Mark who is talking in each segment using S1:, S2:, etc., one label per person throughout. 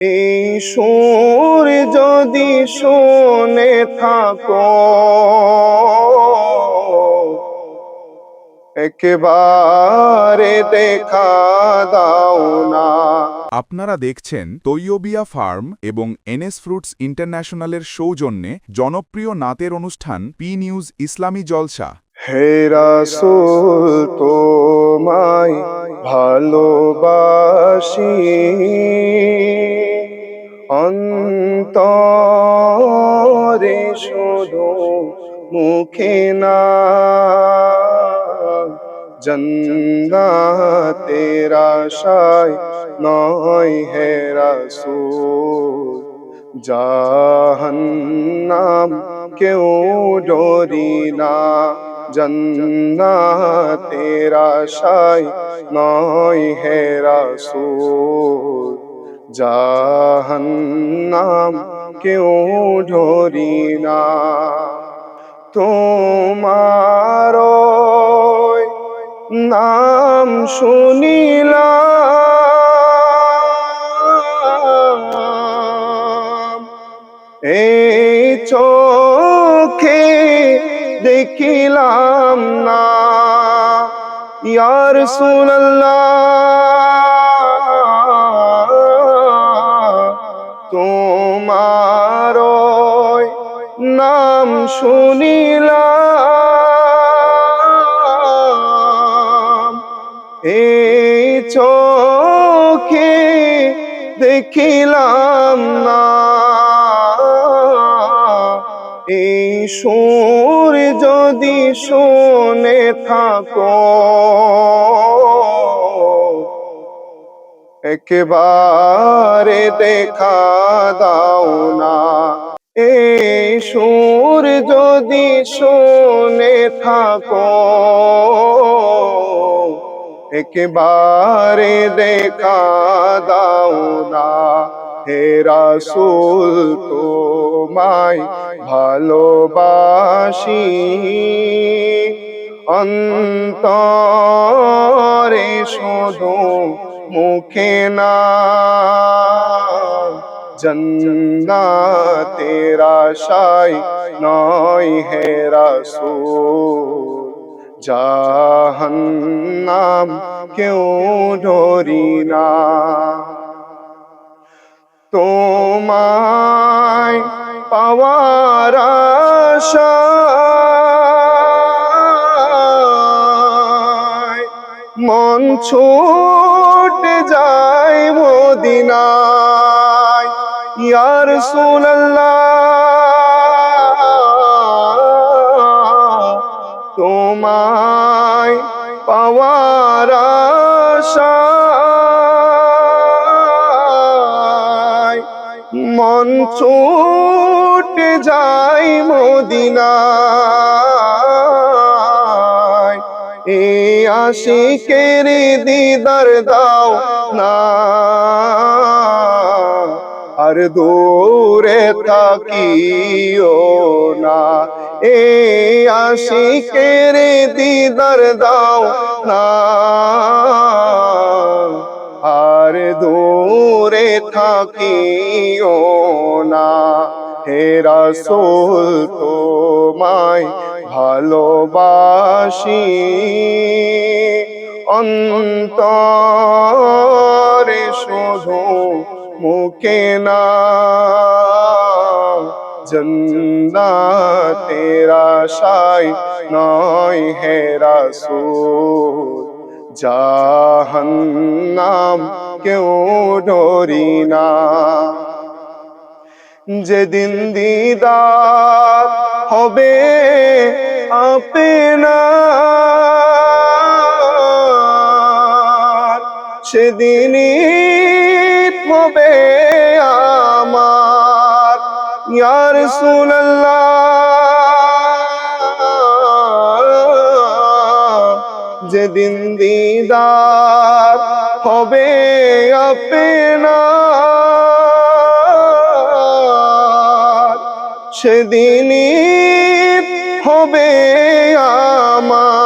S1: এই সুর যদি শুনে থাকো একেবারে দেখা দাও না।
S2: আপনারা দেখছেন তৈয়বিয়া ফার্ম এবং এনএস ফ্রুটস ইন্টারন্যাশনালের সৌজন্যে জনপ্রিয় নাতের অনুষ্ঠান পি নিউজ ইসলামী জলসা।
S1: হে রাসূল তোমায় ভালোবাসি। মুখে না? জন্নাতের আশায় নয় হে রাসূল। জাহান্নাম কেউ ডরি না। জন্নাতের আশায় নয় হে রাসূল। জাহান্নাম কেউ ডরি না। তোমার নাম শুনিলাম। এই চোখে দেখিলাম না। ইয়ার তোমার শুনিলাম। এই চোখে দেখিলাম না। এই সুর যদি শুনে থাকো, একেবারে দেখা দাও না। যদি শুনে থাকো। একেবারে দেখা দাও না। হে রাসূল তোমায় ভালোবাসি। অন্তরে শুধু মুখে না। জন্নাতের আশায় নয় হে রাসূল। জাহান্নাম কেউ ডরি না। তোমায় পাওয়ার আশায় মন ছুটে যায় মদিনায় ইয়ার তোমায় পাওয়ার আশায় মন ছুটে যায় মদিনায়। এ আশিকের দিদার দাও না। আর দূরে থাকিও না। এ আশিকের দিদার দাও না। আর দূরে থাকিও না। হে রাসূল, তোমায় ভালোবাসি। অন্তরে শুধু মুখে না। জন্নাতের আশায় নয় হে রাসূল। জাহান্নাম কেউ ডরি না। যেদিন দিদার হবে আপনা সেদিনই হবে আমার। ইয়ার যেদিন দিদার হবে আপনার সেদিনই হবে আমার।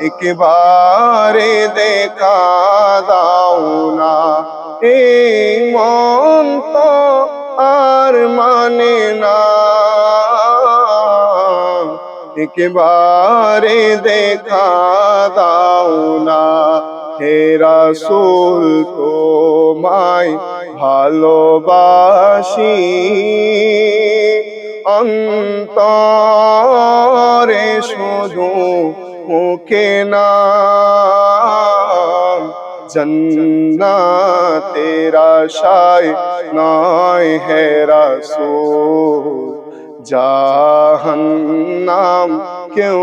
S1: একবারে দেখা দাও না। এই মন তো আর মানে না। একবারে দেখা দাও না। হে রাসূল, তোমায় ভালোবাসি। অন্তরে শুধু মুখে না জন্নাতেরা শায় নয় হে রাসূল। জাহান্নাম কেউ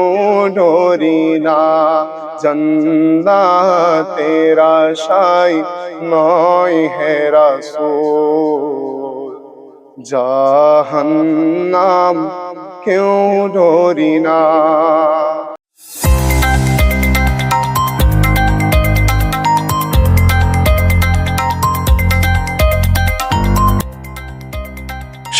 S1: ডরি না। জন্নাতেরা শায় নয় হে রাসূল। জাহান্নাম কেউ ডরি না।